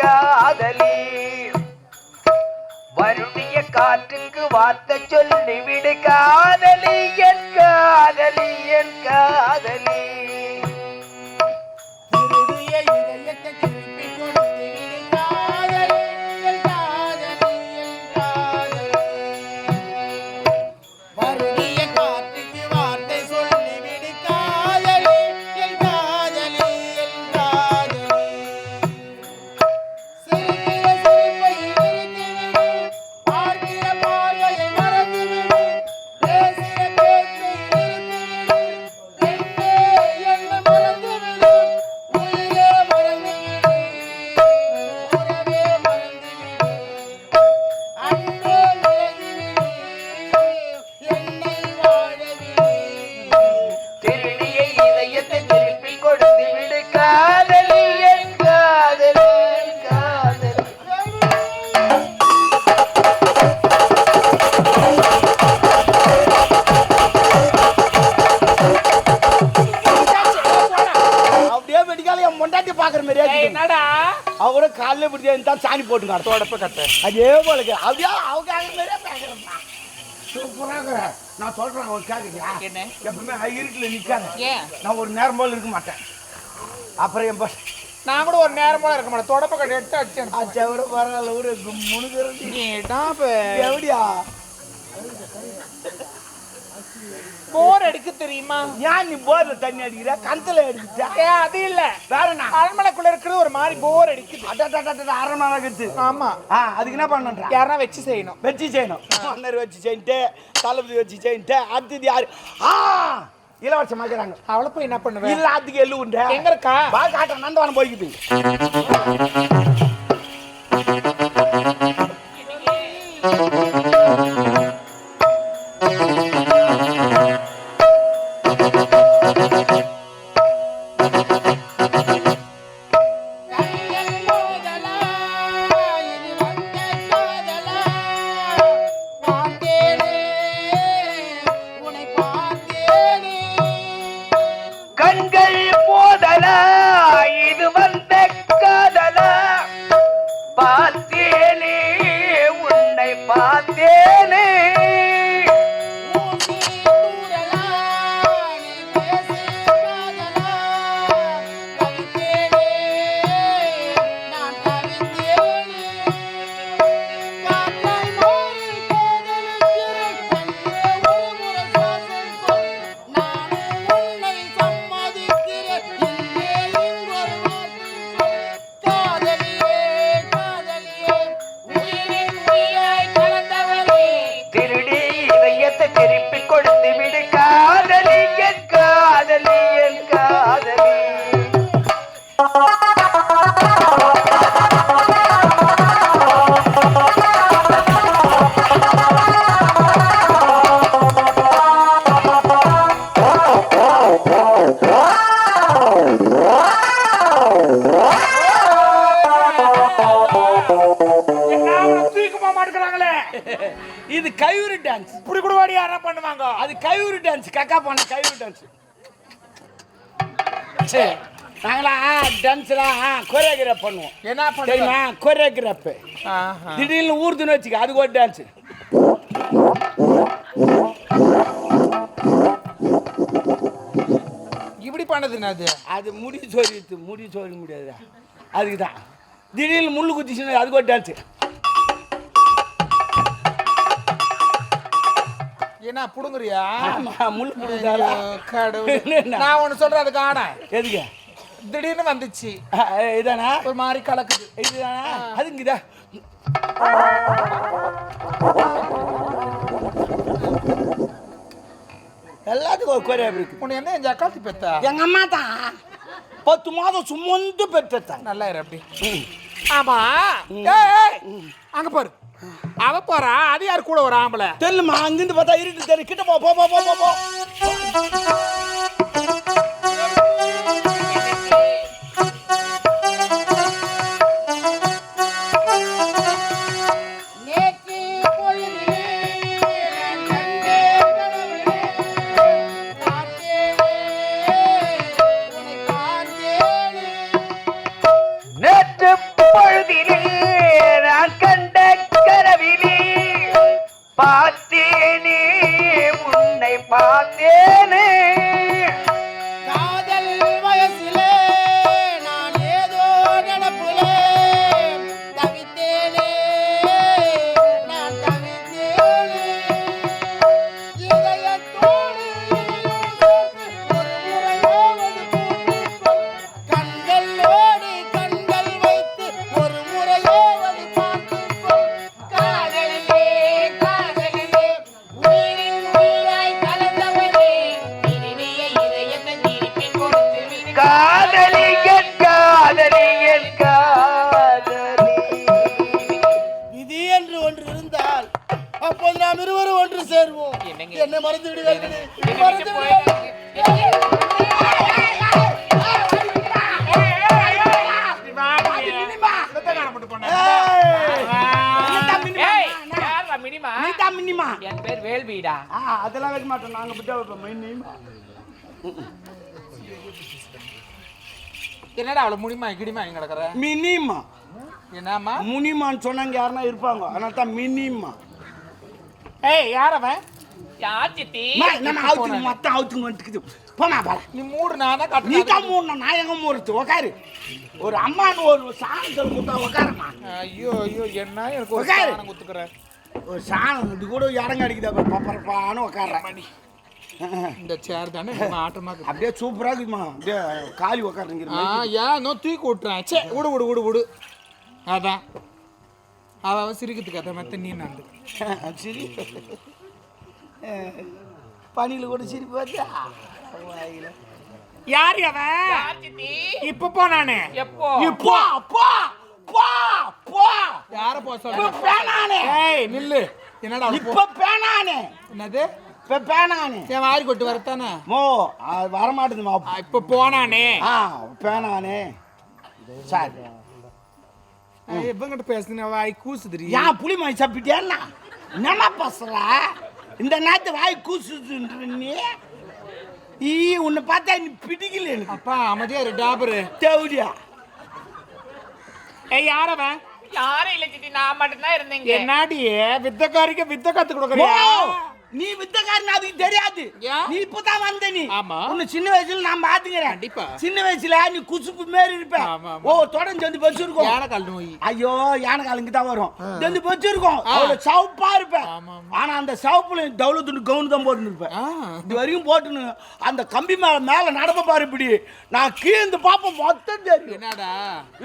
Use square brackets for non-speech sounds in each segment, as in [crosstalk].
காதலி வருடிய காற்றுக்கு வார்த்தை சொல்லி விடு காதலி என் காதலி என் காதலி. இப்படி தான் சாணி போட்டுங்க தொடப்ப கட்ட அதே போல. அப்படியே அவங்க மாதிரியே பேசுறேன்ப்பா. சூப்பரா இருக்கிற. நான் சொல்றேன் அவன் கேக்குறியா? என்ன? எப்பவுமே இருட்டுல நிக்காத. ஏன்? நான் ஒரு நேரம் போல இருக்க மாட்டேன். அப்புறம் என் பஸ் நான் கூட ஒரு நேரம் போல இருக்க மாட்டேன். தொடப்ப கட்ட எடுத்து அடிச்சேன். அச்சா விட பரவாயில்ல ஒரு முணுகிறது. எப்படியா? போர் அடிக்க தெரியுமா? ஏன் நீ போர்ல தண்ணி அடிக்கிற? கணத்துல அடிக்கிட்டா அது இல்ல. வேற அரண்மனைக்குள்ள இருக்கிறது ஒரு மாதிரி போர் அடிக்குது. அட்டா அரை மணி இருக்குது ஆமா. அதுக்கு என்ன பண்ணன்றா யாரா வச்சு செய்யணும். வச்சு செய்யணும். மன்னர் வச்சு செய்யிட்டு தளபதி வச்சு செய்யிட்டு அடுத்தது யாரு? ஆ இளவரசம் ஆக்குறாங்க. அவளை போய் என்ன பண்ணுவேன் இல்ல அதுக்கு எள்ளு உண்டு. எங்க இருக்கா? வா காட்டுறேன். நந்தவனம் போய்க்குது மோதலா [laughs] இது கையூரி டான்ஸ். இப்படி கூட வாடி யாரா பண்ணுவாங்க? அது கையூரி டான்ஸ். கக்கா பண்ண கையூரி டான்ஸ். சரி நாங்களா டான்ஸ்லாம் கொரியோகிராஃப் பண்ணுவோம். என்ன தெரியுமா? கொரியோகிராஃப். திடீர்னு ஊர்துன்னு வச்சுக்க அதுக்கு ஒரு டான்ஸ் இப்படி பண்ணது என்னது அது முடி சோறித்து முடி சோரி முடியாதுடா. அதுக்கு தான் திடீர்னு முள்ளு குத்திச்சுன்னா அதுக்கு ஒரு டான்ஸ் என்ன புடுங்குறியா? கடவுளே. [laughs] என்ன? நான் ஒண்ணு சொல்றேன் அதுக்கு ஆன எதுக்கு? திடீர்னு வந்துச்சு. இதானா? ஒரு மாதிரி கலக்குது. இதுதானா? அதுங்குதா? எல்லாத்துக்கும் ஒரு குறையா இருக்கு. உன்னை என்ன என் ஜக்காத்தி பெத்தா? எங்க அம்மா தான் பத்து மாதம் சுமந்து பெற்றுட்டாங்க நல்லா இரு அப்படி. ஆமா. அங்க பாரு. அவ போறா அது யார் கூட ஒரு ஆம்பளை? தெரியலமா அங்கிருந்து பார்த்தா இருட்டு தெரியும் கிட்ட போ போ போ போ போ. ปา மின்னிமா என் பேர் வேல்வீடா. அதெல்லாம் வைக்க மாட்டோம். நாங்க விட்டா வைப்போம். என்னடா அவளை முடிமா கிடிமா இங்க கிடக்குற மினிமா. என்னம்மா? முனிமான்னு சொன்னாங்க யாருன்னா இருப்பாங்க. அதனால தான் மினிமா. ஏய் யார் அவன்? நம்ம அவுத்துக்கு மொத்தம் அவுத்துக்கு வந்துக்குது போமா பால நீ மூடு நானா நீ கட்டு தான் மூணு நான் எங்க மூடுறது? உக்காரு. ஒரு அம்மான்னு ஒரு சாணத்தில் முட்டா உக்காரமா ஐயோ ஐயோ என்ன? எனக்கு உட்காரு. சாணம் குத்துக்கிறேன் ஒரு சாணம் இது கூட இறங்க அடிக்குது. அப்புறம் பப்பரப்பான்னு உக்காடுறேன் இந்த சேர் தானே? நம்ம ஆட்டமா. அப்படியே சூப்பரா இருக்குமா அப்படியே காலி உக்காருங்கிற ஆ ஏன் நோ தூக்கி விட்டுறேன். சே விடு விடு விடு விடு. அதான். அவ அவ சிரிக்கிறதுக்கு அதை மத்த நீ நந்து சரி. பனியில் கூட சிரிப்பு வருதா? யார் அவன் இப்ப போனானே எப்போ? இப்போ போ போ போ யார போ இப்ப சொல்ற பேனானே. ஏய் நில்லு. என்னடா இப்ப பேனானே. என்னது? இப்ப பேனானே. என் வாரி கொட்டு வரத்தானே? மோ அது வரமாட்டேதுமா ஆ, இப்ப போனானே. ஆ பேனானே. சரி. எப்பங்கிட்ட பேசுன வாய் கூசுதுரி ஏன் புளி மணி சாப்பிட்டியா என்னம்மா பேசுற? இந்த நேரத்து வாய் கூசுதுன்ற நீ? ஈ உன்னை பார்த்தா நீ பிடிக்கல எனக்கு. அப்பா அமைதியா இரு டாபரு. தேவடியா. ஏய் யார் அவன்? யாரும் இல்ல சித்தி நான் மட்டும்தான் இருந்தீங்க. என்னாடி? வித்தக்காரிக்கு வித்த கத்து ஓ, கொடுக்குறியா நீ வித்தக்காரன் அதுக்கு தெரியாது? நீ இப்பதான் வந்த நீ. ஆமா. உன்னை சின்ன வயசுல நான் பாத்துக்கிறேன். கண்டிப்பா. சின்ன வயசுல நீ குசுப்பு மாரி இருப்ப. ஓ தொடர்ந்து வந்து பஸ் இருக்கும். நோய். ஐயோ யானை காலுங்க தான் வரும். வந்து பஸ் இருக்கும். அவ்வளவு சவப்பா இருப்ப ஆனா அந்த சவப்புல டவுல துண்டு கவுன் தான் போட்டுன்னு இருப்பேன். இது வரைக்கும் போட்டுன்னு அந்த கம்பி மேல மேல நடப்ப பாரு இப்படி. நான் கீழ்ந்து பாப்பேன் மொத்தம் தெரியும். என்னடா?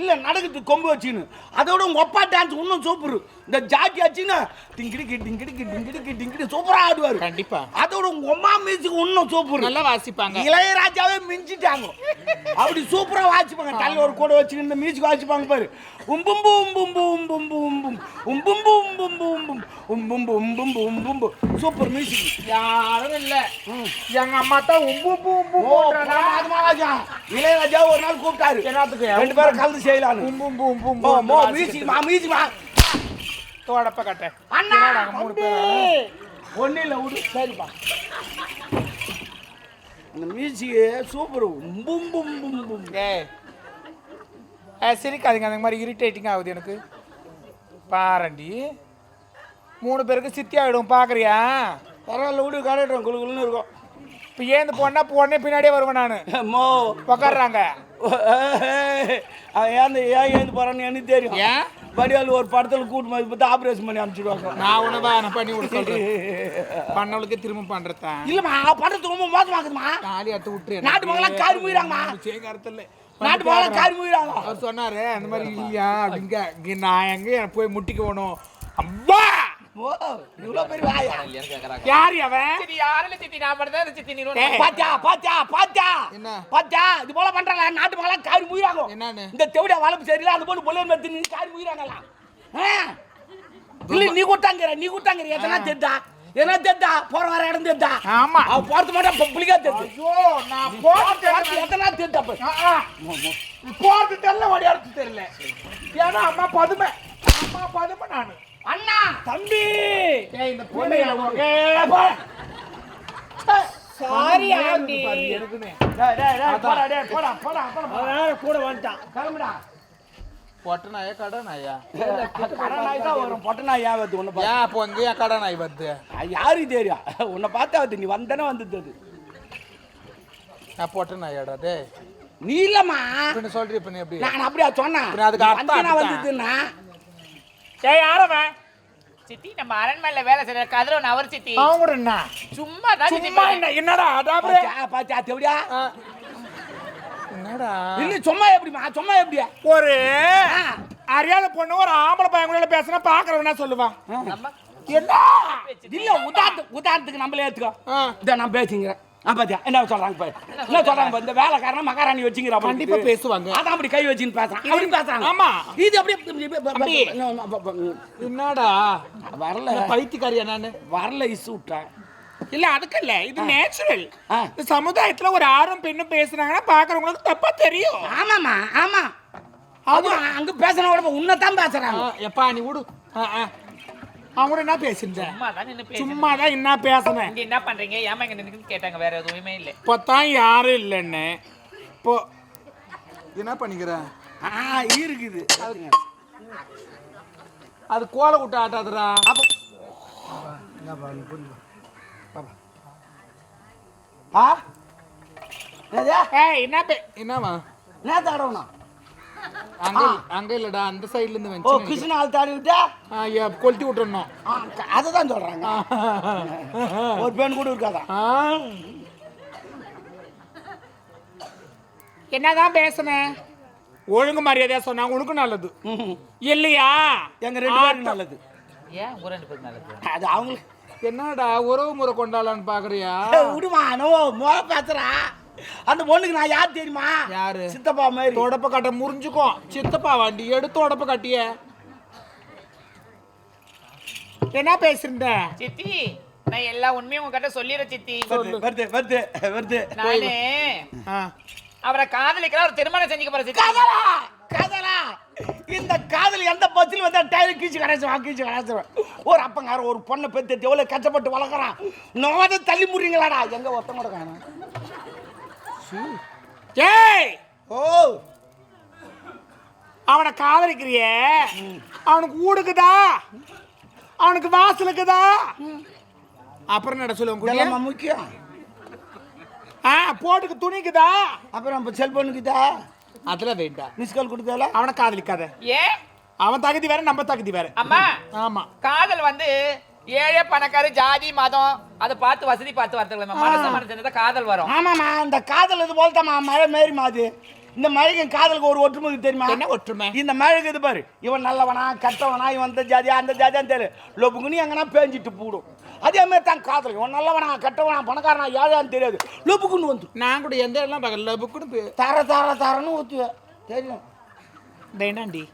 இல்ல நடக்குது கொம்பு வச்சுன்னு. அதோட உங்க அப்பா டான்ஸ் இன்னும் சூப்பர் இந்த ஜாக்கி வச்சுன்னு டிங்கிடிக்கு டிங்கிடிக்கு டிங்கிடிக்கு டிங்கிடி சூப்பரா ஆடுவாரு கண்டிப்பா அதோட உங்க அம்மா மியூசிக் இன்னும் சூப்பர் நல்லா வாசிப்பாங்க இளையராஜாவே மிஞ்சிட்டாங்க அப்படி சூப்பரா வாசிப்பாங்க தலை ஒரு கூட வச்சுக்கிட்டு மியூசிக் வாசிப்பாங்க பாரு உம்பும்பு உம்பும்பு உம்பும்பு உம்பும் உம்பும்பு உம்பும்பு உம்பும் உம்பும்பு உம்பும்பு உம்பும்பு சூப்பர் மியூசிக் யாரும் இல்ல எங்க அம்மா தான் உம்பு உம்பு உம்பு ஓ அது மகாராஜா இளையராஜா ஒரு நாள் கூப்பிட்டாரு என்னத்துக்கு? ரெண்டு பேரும் கலந்து செய்யலான்னு உம்பு உம்பு உம்பு மோ மோ உம்பு மியூசிக் மா மியூசிக் மா தோடப்ப கட்ட அண்ணா மூணு பேர் ஒன்றும் இல்லை விடு சரிப்பா. அந்த சூப்பர் பும் பும் பும் பும். ஏய் ஏ சிரிக்காதீங்க அந்த மாதிரி இரிட்டேட்டிங் ஆகுது எனக்கு. பாரண்டி மூணு பேருக்கு சித்தி ஆகிடும் பார்க்குறியா பரவாயில்ல விடு கரெக்டும் குழு குழுன்னு இருக்கும். இப்போ ஏந்து போனா போனே பின்னாடியே வருவேன் நான். மோ. உக்காடுறாங்க அவன் ஏன் ஏன் ஏந்து போறான்னு எனக்கு தெரியும். ஏன்? வடிவால் ஒரு படத்தில் கூட்டு பார்த்து ஆப்ரேஷன் பண்ணி அனுப்பிச்சிடுவாங்க. நான் உனவா நான் பண்ணி விட சொல்றேன். [laughs] பண்ணவளுக்கு திரும்ப பண்றதா இல்லைம்மா படத்து ரொம்ப மோசமாக்குதுமா தாலி அத்து விட்டுரு நாட்டு மகளாம் காரி முயிறாங்கம்மா. சேகரத்தில் நாட்டு மகளாம் காரி முயிறாங்க அவர் சொன்னாரு அந்த மாதிரி இல்லையா? அப்படிங்க இங்க நான் எங்க போய் முட்டிக்கு போகணும். அவ்வா ஓ இவ்வளவு பெரிய வாயா? யார் அவன் சித்தி யாரும் இல்ல சித்தி நான் சித்தி நீ. பாத்தியா பாத்தியா பாத்தியா? என்ன? பாத்தியா? இது போல பண்றாங்க நாட்டு மக்கள் காரி என்னன்னு? இந்த தெவிட வளர்ப்பு சரியில்லை அது போல பொல்ல மெத்து நீ காரி முயிறாங்கலாம் இல்ல நீ கூட்டாங்கிற நீ கூட்டாங்கிற. எதனா தெரிதா? எதனா தெரிதா? போற வர இடம் தெரிதா? ஆமா. அவ போறது மட்டும் பப்ளிக்கா தெரிது. ஐயோ நான் போறது எதனா தெரிதா? போறது தெரியல ஓடியாடுறது தெரியல. ஏன்னா அம்மா பதுமை. அம்மா பதுமை நானு. அண்ணா! தம்பி! இந்த பொண்ணு சாரி ஆண்டி. கூட வந்துட்டான். கிளம்புடா. பொட்ட நாயா கடை நாயா கடை நாய் தான் வரும், பொட்டை நாய் ஏன் வருது? உன்னை ஏன் அப்போ வருது? யாருக்கு தெரியும்? உன்னை பார்த்தா வருது, நீ வந்தனே வந்தது அது. நான் பொட்ட நாயாடா டே நீ இல்லம்மா. இப்ப சொல்றீ இப்ப நீ எப்படி? நான் அப்படியா சொன்னேன்? அதுக்கு அர்த்தம். வந்ததுன்னா? ஏய் யாரவன் சித்தி நம்ம அரண்மனையில வேலை செய்யற கதிரவன் அவர் சித்தி. அவன் கூட என்ன? சும்மா தான் சித்தி சும்மா என்ன? என்னடா அதாவது பாத்தியா, பாத்தியா, தெவிடியா? என்னடா? இல்ல சும்மா எப்படிமா சும்மா எப்படியா? ஒரு ஆ. அறியாத பொண்ணு ஒரு ஆம்பளை பையன் கூட பேசினா பாக்குறவனா சொல்லுவான். என்ன? இல்ல உதாரணத்து உதாரணத்துக்கு நம்மளே ஏத்துக்கோ ஆ. இதை நான் பேசிங்கிறேன் ஆ பாத்தியா என்ன சொல்றாங்க பாரு? என்ன சொல்றாங்க இந்த வேலைக்காரன மகாராணி வச்சுங்கிறா. கண்டிப்பா பேசுவாங்க. அதான் அப்படி கை வச்சுன்னு பேசுறான். அப்படி பேசுறாங்க. ஆமா. இது அப்படியே. என்னடா? வரல. பைத்தியக்காரியா நானு? வரல இசு விட்டேன் இல்ல அதுக்கு இல்ல. இது நேச்சுரல். இந்த சமுதாயத்துல ஒரு ஆணும் பெண்ணும் பேசுனாங்கன்னா பாக்குறவங்களுக்கு தப்பா தெரியும். ஆமாமா ஆமா. அது அங்க பேசுன கூட உன்னதான் பேசுறாங்க. எப்பா நீ விடு. அவங்க கூட என்ன பேசிருந்தேன் சும்மா தான் தான் என்ன பேசினேன்? இங்க என்ன பண்றீங்க? ஏமா இங்க நின்னு கேட்டாங்க? வேற எதுவுமே இல்ல. இப்பதான் யாரும் இல்லைன்னு. இப்போ என்ன பண்ணிக்கிற? ஆ இருக்குது. அது கோலை விட்டு ஆட்டாதுடா. ஆ? ஏய் என்ன பே என்னவா என்ன தாடணும் அங்க அங்க இல்லடா அந்த சைடுல இருந்து ஓ கிருஷ்ண ஆள் தாடி விட்டா? கொளுத்தி விட்டுறணும். அதை தான் சொல்றாங்க. ஒரு பெண் கூட இருக்காதா? என்னதான் பேசுனேன் ஒழுங்கு மரியாதையா சொன்னா உனக்கு நல்லது. இல்லையா? எங்க ரெண்டு பேரும் நல்லது. ஏன் உங்க ரெண்டு பேருக்கு நல்லது? அது அவங்களுக்கு என்னடா உறவு முறை கொண்டாடலான்னு பாக்குறியா? விடுமா நோ மோக பேசுறா. அந்த பொண்ணுக்கு நான் யார் தெரியுமா? யாரு? சித்தப்பா மாதிரி. தொடப்ப கட்ட முறிஞ்சுக்கும் சித்தப்பா வண்டி எடுத்து உடப்ப கட்டிய. என்ன பேசிருந்த? சித்தி நான் எல்லா உண்மையும் உங்ககிட்ட சொல்லிடுறேன் சித்தி. வருது வருது வருது நானு. அவரை காதலிக்கிற ஒரு திருமணம் செஞ்சுக்க போறேன் சித்தி. காதலா? காதலா? இந்த காதல் எந்த பஸ்ஸில் வந்தா டயர் கீச்சு கடைச்சுவான் கீச்சு கடைச்சுவான் ஒரு அப்பங்கார ஒரு பொண்ணை பெத்து எவ்வளோ கஷ்டப்பட்டு வளர்க்குறான். நோதை தள்ளி முறீங்களாடா எங்க ஒருத்தன் கூட காணும். ஏய்! ஓ! அவனை காதலிக்கிறியே? அவனுக்கு ஊடுக்குதா? அவனுக்கு வாசலுக்குதா? அப்புறம் நட சொல்லுவாங்க முக்கியம். ஆ போட்டுக்கு துணிக்குதா? அப்புறம் செல்போனுக்குதா அதுல வேண்டாம். மிஸ் கால் கொடுத்தால அவனை காதலிக்காத. ஏன்? அவன் தகுதி வேற நம்ம தகுதி வேற. அம்மா ஆமா. காதல் வந்து ஏழை பணக்காரு ஜாதி மதம் அதை பார்த்து வசதி பார்த்து வரதுல மனசு மனசு காதல் வரும். ஆமாம்மா இந்த காதல் இது போல்தாம்மா மழை மாரிமா அது? இந்த மழைக்கு காதலுக்கு ஒரு ஒற்றுமை தெரியுமா? என்ன ஒற்றுமை? இந்த மழைக்கு இது பாரு இவன் நல்லவனா கெட்டவனா இவன் இந்த ஜாதியா அந்த ஜாதியான்னு தெரியும் லொபுக்குனி எங்கன்னா பேஞ்சிட்டு போடும். அதே மாதிரி தான் காதல். இவன் நல்லவனா கெட்டவனா பணக்காரனா ஏழையான்னு தெரியாது. லொபுக்குன்னு வந்து. நான் கூட எந்த இடம்லாம் பார்க்கல. புக்குன்னு பே- தர தர தரன்னு ஊற்றுவேன் தெரியும். வேணாண்டி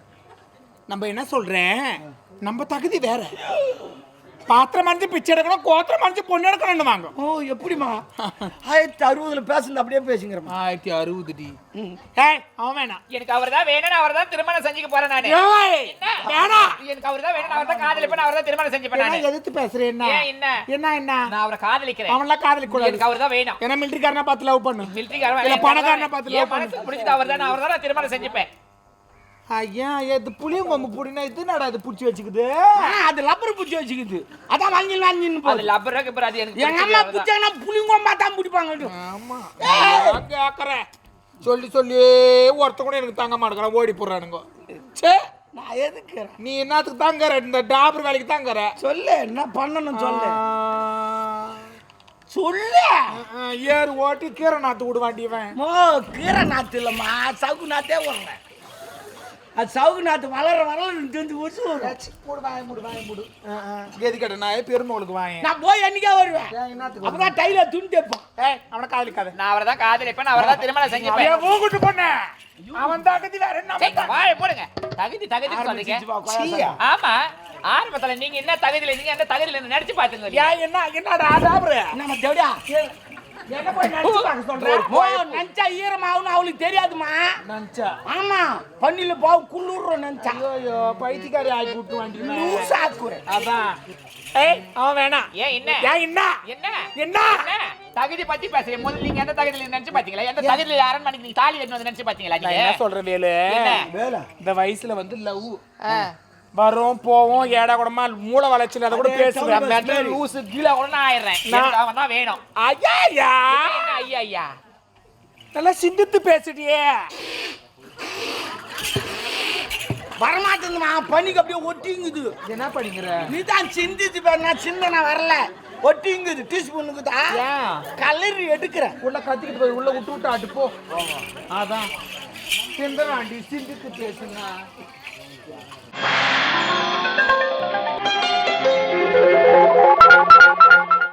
நம்ம என்ன சொல்றேன்? நம்ம தகுதி வேற. பாத்திரம் மறைஞ்சு பிச்சை எடுக்கணும் கோத்திரம் மறைஞ்சு பொண்ணு எடுக்கணும்னு வாங்க. ஓ எப்படிம்மா? ஆயிரத்தி அறுபதுல பேசுனது அப்படியே பேசுங்கிறம்மா ஆயிரத்தி அறுபது டி ஏய் அவன் வேணாம். எனக்கு அவர் தான் வேணும் அவர் தான் திருமணம் செஞ்சுக்க போறேன் நானு. ஏய், வேணாம். எனக்கு அவர் தான் வேணும் அவர் தான் காதலிப்பேன் அவர் தான் திருமணம் செஞ்சுப்பேன் நானு. எதிர்த்து பேசுறேன் என்ன? என்ன? என்ன என்ன? நான் அவரை காதலிக்கிறேன். அவன்லாம் காதலிக்க கூடாது எனக்கு அவர் தான் வேணும். ஏன்னா மிலிட்டரிக்காரனா பார்த்து லவ் பண்ணு. மிலிட்டரிக்காரன் இல்ல பணக்காரனை பார்த்து லவ் பண்ணு. பிடிச்சது அவர் தான் அவர் தான் நான் திருமணம் செஞ்சுப்பேன். ஐயா இது புளியும் கொம்பு புடினா இது நடா இது புடிச்சு வச்சுக்குது? அது லப்பர் பிடிச்சி வச்சுக்குது. அதான் வாங்கி வாங்கின்னு அது போகுது லப்பருக்கு அப்புறம் அது எனக்கு எங்க அம்மா. பிடிச்சாங்கன்னா புளிங்கொம்பா தான் பிடிப்பாங்க ஆமா. கேக்குறேன் சொல்லி சொல்லி ஒருத்த கூட எனக்கு தாங்க மாட்டேங்கிறான். ஓடி போடுறானுங்க. சே நான் எதுக்கு நீ என்னத்துக்கு தாங்கற? இந்த டாபர் வேலைக்கு தாங்கற? சொல்லு என்ன பண்ணணும் சொல்லு. சொல்லு. ஏறு ஓட்டி கீரை நாத்து விடுவாண்டி இவன். மோ கீரை நாத்து இல்லம்மா. சவுக்கு நாத்தே விடுறேன். அது சவுக்கு நாத்து வளர வளர தெரிஞ்சு ஏச்சி, மூடு வாய மூடு வாய மூடு. கேதி கட்ட நான் பெருமகளுக்கு வாங்க நான் போய் என்னைக்கே வருவேன்? என்னத்துக்கு அப்பதான் டைலர் துணி தைப்பான். ஏய் அவனை காதலிக்காத. நான் அவரை தான் காதலிப்பேன் அவரை தான் திருமணம் செஞ்சுப்பேன். மூக்குட்டு பொண்ணு. அவன் தகுதி வேற என்ன வாயை போடுங்க. தகுதி தகுதி சொல்றீங்க. ஆமா. ஆரம்பத்துல நீங்க என்ன தகுதியில இருந்தீங்க அந்த தகுதியில நடிச்சு பாத்துங்க என்ன என்னடா சாப்பிடுற? நம்ம தேவடியா? என்ன போய் நடிச்சு பார்க்க சொல்றேன் ஓ நினைச்சா ஈரமாகும்னு அவளுக்கு தெரியாதுமா நஞ்சா ஆமா பண்ணில பாவு குளிர்றோம் நினைச்சா ஐயோ பைத்தியக்காரி ஆக்கி விட்டு வாண்டி லூஸ் ஆக்குறேன் அதான். ஏய் அவன் வேணாம் ஏன் என்ன? ஏன் என்ன? என்ன? என்ன? தகுதி பத்தி பேசுறீங்க முதல்ல நீங்க எந்த தகுதியில நினைச்சு பாத்தீங்களா? எந்த தகுதியில யாரும் மணிக்கு நீங்க தாலி நினைச்சு பாத்தீங்களா என்ன நீங்க? வேலை? இந்த வயசுல வந்து லவ். வரும் போவோம் ஏடா கூடமா மூளை வளர்ச்சி அதை கூட பேசுவேன் மெட்ரல் லூசு கீழே கூட நான் ஆயிடுறேன். நான்- தான் வேணும். ஐயா என்ன ஐயா ஐயா நல்லா சிந்தித்து பேசிட்டியே வரமாட்டேங்குதுமா பண்ணிக்கு அப்படியே ஒட்டிங்குது. என்ன படிக்கிற? நீ தான் சிந்திச்சு பாருங்க சிந்தனை வரல. ஒட்டிங்குது டீஸ்பூனுக்குதா கலரி எடுக்கிறேன். உள்ள கத்திக்கிட்டு போய் உள்ள விட்டு விட்டு ஆட்டு போ அதான். சிந்தனாண்டி சிந்தித்து பேசுங்க Yeah.